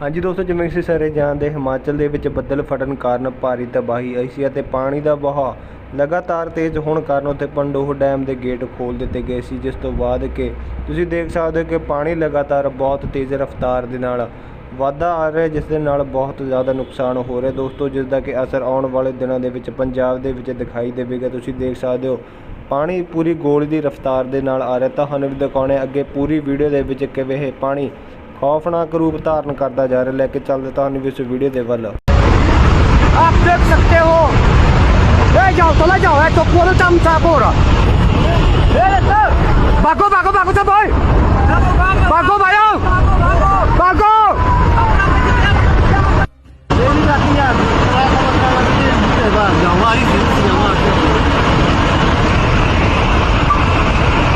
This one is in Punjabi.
ਹਾਂਜੀ ਦੋਸਤੋ, ਜਿਵੇਂ ਕਿ ਸਾਰੇ ਜਾਣਦੇ, ਹਿਮਾਚਲ ਦੇ ਵਿੱਚ ਬੱਦਲ ਫਟਣ ਕਾਰਨ ਭਾਰੀ ਤਬਾਹੀ ਆਈ ਸੀ ਅਤੇ ਪਾਣੀ ਦਾ ਵਹਾਅ ਲਗਾਤਾਰ ਤੇਜ਼ ਹੋਣ ਕਾਰਨ ਉੱਥੇ ਪੰਡੋਹ ਡੈਮ ਦੇ ਗੇਟ ਖੋਲ੍ਹ ਦਿੱਤੇ ਗਏ ਸੀ, ਜਿਸ ਤੋਂ ਬਾਅਦ ਕਿ ਤੁਸੀਂ ਦੇਖ ਸਕਦੇ ਹੋ ਕਿ ਪਾਣੀ ਲਗਾਤਾਰ ਬਹੁਤ ਤੇਜ਼ ਰਫ਼ਤਾਰ ਦੇ ਨਾਲ ਵਾਧਾ ਆ ਰਿਹਾ, ਜਿਸ ਦੇ ਨਾਲ ਬਹੁਤ ਜ਼ਿਆਦਾ ਨੁਕਸਾਨ ਹੋ ਰਿਹਾ। ਦੋਸਤੋ, ਜਿਸ ਦਾ ਕਿ ਅਸਰ ਆਉਣ ਵਾਲੇ ਦਿਨਾਂ ਦੇ ਵਿੱਚ ਪੰਜਾਬ ਦੇ ਵਿੱਚ ਦਿਖਾਈ ਦੇਵੇਗਾ। ਤੁਸੀਂ ਦੇਖ ਸਕਦੇ ਹੋ, ਪਾਣੀ ਪੂਰੀ ਗੋਲੀ ਦੀ ਰਫ਼ਤਾਰ ਦੇ ਨਾਲ ਆ ਰਿਹਾ। ਤੁਹਾਨੂੰ ਵੀ ਦਿਖਾਉਣੇ ਅੱਗੇ ਪੂਰੀ ਵੀਡੀਓ ਦੇ ਵਿੱਚ ਕਿਵੇਂ ਇਹ ਪਾਣੀ ਖੌਫਨਾਕ ਰੂਪ ਧਾਰਨ ਕਰਦਾ ਜਾ ਰਿਹਾ ਲੈ ਕੇ ਚੱਲਦੇ ਤੁਹਾਨੂੰ ਵੀ ਇਸ ਵੀਡੀਓ ਦੇ ਵੱਲ आप देख सकते हो ए जाओ चला जाओ ए तो पूरा दम सा पूरा भागो भागो भागो